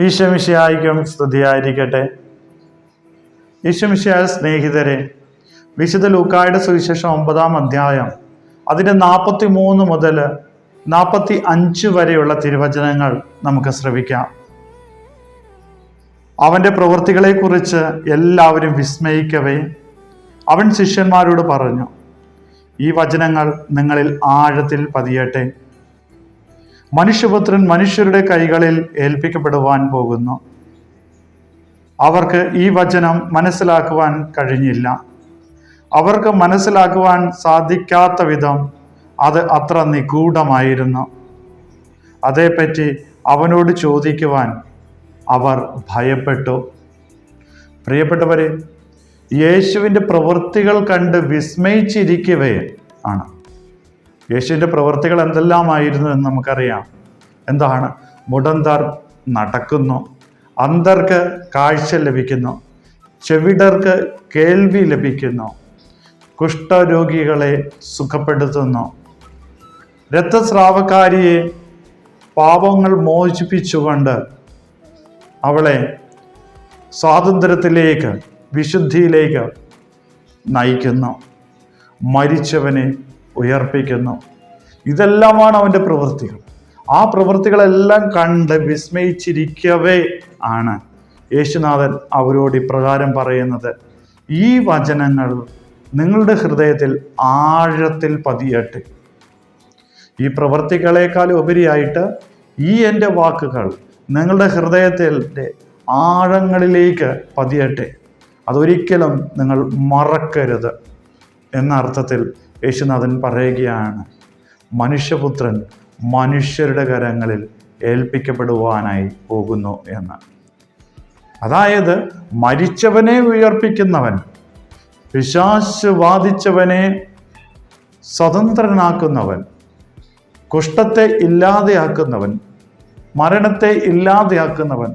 ഈശമിഷയായിക്കും സ്തുതിയായിരിക്കട്ടെ. ഈശ്വമിഷയായ സ്നേഹിതരെ വിശുദ്ധ ലൂക്കായുടെ സുവിശേഷം ഒമ്പതാം അധ്യായം അതിന്റെ നാൽപ്പത്തി മൂന്ന് മുതൽ നാൽപ്പത്തി അഞ്ച് വരെയുള്ള തിരുവചനങ്ങൾ നമുക്ക് ശ്രവിക്കാം. അവന്റെ പ്രവൃത്തികളെക്കുറിച്ച് എല്ലാവരും വിസ്മയിക്കവേ അവൻ ശിഷ്യന്മാരോട് പറഞ്ഞു ഈ വചനങ്ങൾ നിങ്ങളിൽ ആഴത്തിൽ പതിയട്ടെ. മനുഷ്യപുത്രൻ മനുഷ്യരുടെ കൈകളിൽ ഏൽപ്പിക്കപ്പെടുവാൻ പോകുന്നു. അവർക്ക് ഈ വചനം മനസ്സിലാക്കുവാൻ കഴിഞ്ഞില്ല. അവർക്ക് മനസ്സിലാക്കുവാൻ സാധിക്കാത്ത വിധം അത് അത്ര നിഗൂഢമായിരുന്നു. അതേപ്പറ്റി അവനോട് ചോദിക്കുവാൻ അവർ ഭയപ്പെട്ടു. പ്രിയപ്പെട്ടവരെ യേശുവിന്റെ പ്രവൃത്തികൾ കണ്ട് വിസ്മയിച്ചിരിക്കവേ ആണ്. യേശുവിന്റെ പ്രവർത്തികൾ എന്തെല്ലാമായിരുന്നു എന്ന് നമുക്കറിയാം. എന്താണ്? മുടന്തർ നടക്കുന്നു. അന്തർക്ക് കാഴ്ച ലഭിക്കുന്നു. ചെവിടർക്ക് കേൾവി ലഭിക്കുന്നു. കുഷ്ഠരോഗികളെ സുഖപ്പെടുത്തുന്നു. രക്തസ്രാവക്കാരിയെ പാപങ്ങൾ മോചിപ്പിച്ചുകൊണ്ട് അവളെ സ്വാതന്ത്ര്യത്തിലേക്ക് വിശുദ്ധിയിലേക്ക് നയിക്കുന്നു. മരിച്ചവനെ ഉയർപ്പിക്കുന്നു. ഇതെല്ലാമാണ് അവന്റെ പ്രവൃത്തികൾ. ആ പ്രവൃത്തികളെല്ലാം കണ്ട് വിസ്മയിച്ചിരിക്കവേ ആണ് യേശുനാഥൻ അവരോട് ഇപ്രകാരം പറയുന്നത്. ഈ വചനങ്ങൾ നിങ്ങളുടെ ഹൃദയത്തിൽ ആഴത്തിൽ പതിയട്ടെ. ഈ പ്രവൃത്തികളെക്കാൾ ഉപരിയായിട്ട് ഈ എന്റെ വാക്കുകൾ നിങ്ങളുടെ ഹൃദയത്തിന്റെ ആഴങ്ങളിലേക്ക് പതിയട്ടെ. അതൊരിക്കലും നിങ്ങൾ മറക്കരുത്. എന്ന അർത്ഥത്തിൽ യേശുനാഥൻ പറയുകയാണ് മനുഷ്യപുത്രൻ മനുഷ്യരുടെ കരങ്ങളിൽ ഏൽപ്പിക്കപ്പെടുവാനായി പോകുന്നു എന്ന്. അതായത് മരിച്ചവനെ ഉയർപ്പിക്കുന്നവൻ പിശാശ് വാദിച്ചവനെ സ്വതന്ത്രനാക്കുന്നവൻ കുഷ്ഠത്തെ ഇല്ലാതെയാക്കുന്നവൻ മരണത്തെ ഇല്ലാതെയാക്കുന്നവൻ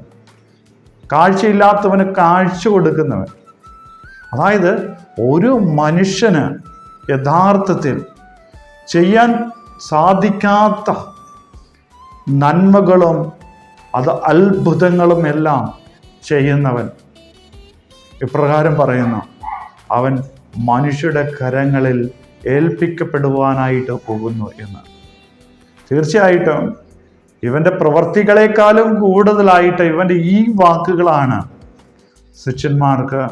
കാഴ്ചയില്ലാത്തവന് കാഴ്ച കൊടുക്കുന്നവൻ അതായത് ഒരു മനുഷ്യന് യഥാർത്ഥത്തിൽ ചെയ്യാൻ സാധിക്കാത്ത നന്മകളും അത് അത്ഭുതങ്ങളും എല്ലാം ചെയ്യുന്നവൻ. ഇപ്രകാരം പറയുന്നു അവൻ മനുഷ്യരുടെ കരങ്ങളിൽ ഏൽപ്പിക്കപ്പെടുവാനായിട്ട് പോകുന്നു എന്ന്. തീർച്ചയായിട്ടും ഇവന്റെ പ്രവർത്തികളെക്കാളും കൂടുതലായിട്ട് ഇവന്റെ ഈ വാക്കുകളാണ് ശിഷ്യന്മാർക്ക്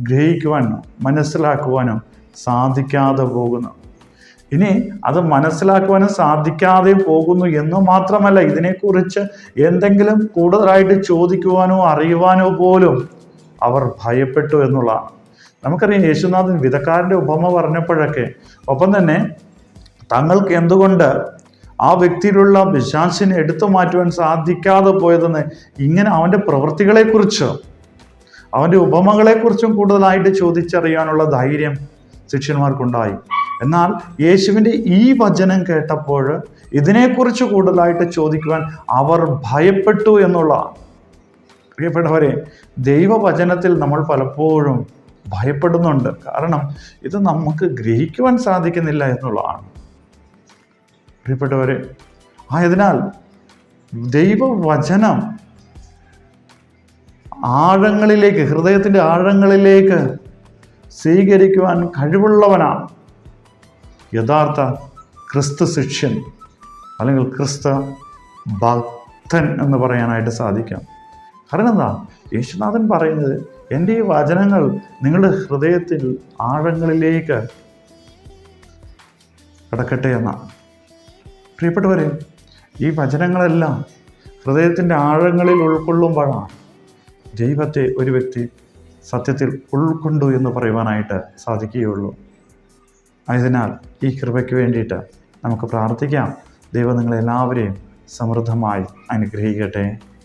ഗ്രഹിക്കുവാനും മനസ്സിലാക്കുവാനോ സാധിക്കാതെ പോകുന്നു. ഇനി അത് മനസ്സിലാക്കുവാനും സാധിക്കാതെ പോകുന്നു എന്ന് മാത്രമല്ല ഇതിനെക്കുറിച്ച് എന്തെങ്കിലും കൂടുതലായിട്ട് ചോദിക്കുവാനോ അറിയുവാനോ പോലും അവർ ഭയപ്പെട്ടു എന്നുള്ളതാണ്. നമുക്കറിയാം യേശുനാഥൻ വിധക്കാരന്റെ ഉപമ പറഞ്ഞപ്പോഴൊക്കെ ഒപ്പം തന്നെ തങ്ങൾക്ക് എന്തുകൊണ്ട് ആ വ്യക്തിയിലുള്ള വിശാസിനെ എടുത്തു മാറ്റുവാൻ സാധിക്കാതെ പോയതെന്ന് ഇങ്ങനെ അവന്റെ പ്രവൃത്തികളെക്കുറിച്ച് അവന്റെ ഉപമകളെക്കുറിച്ചും കൂടുതലായിട്ട് ചോദിച്ചറിയാനുള്ള ധൈര്യം ശിഷ്യന്മാർക്കുണ്ടായി. എന്നാൽ യേശുവിന്റെ ഈ വചനം കേട്ടപ്പോൾ ഇതിനെക്കുറിച്ച് കൂടുതലായിട്ട് ചോദിക്കുവാൻ അവർ ഭയപ്പെട്ടു എന്നുള്ള പ്രിയപ്പെട്ടവരെ ദൈവവചനത്തിൽ നമ്മൾ പലപ്പോഴും ഭയപ്പെടുന്നുണ്ട്. കാരണം ഇത് നമുക്ക് ഗ്രഹിക്കുവാൻ സാധിക്കുന്നില്ല എന്നുള്ളതാണ്. പ്രിയപ്പെട്ടവരെ ആയതിനാൽ ദൈവവചനം ആഴങ്ങളിലേക്ക് ഹൃദയത്തിന്റെ ആഴങ്ങളിലേക്ക് സ്വീകരിക്കുവാൻ കഴിവുള്ളവനാണ്. യഥാർത്ഥ ക്രിസ്തു ശിഷ്യൻ അല്ലെങ്കിൽ ക്രിസ്തു ഭക്തൻ എന്ന് പറയാനായിട്ട് സാധിക്കാം. കാരണം എന്താ? യേശുനാഥൻ പറയുന്നത് എന്റെ ഈ വചനങ്ങൾ നിങ്ങളുടെ ഹൃദയത്തിൽ ആഴങ്ങളിലേക്ക് കിടക്കട്ടെ എന്നാണ് പ്രിയപ്പെട്ടവരെ ഈ വചനങ്ങളെല്ലാം ഹൃദയത്തിന്റെ ആഴങ്ങളിൽ ഉൾക്കൊള്ളുമ്പോഴാണ് ദൈവത്തെ ഒരു വ്യക്തി സത്യത്തിൽ ഉൾക്കൊണ്ടു എന്ന് പറയുവാനായിട്ട് സാധിക്കുകയുള്ളൂ. ആയതിനാൽ ഈ കൃപയ്ക്ക് വേണ്ടിയിട്ട് നമുക്ക് പ്രാർത്ഥിക്കാം. ദൈവം നിങ്ങളെല്ലാവരെയും സമൃദ്ധമായി അനുഗ്രഹിക്കട്ടെ.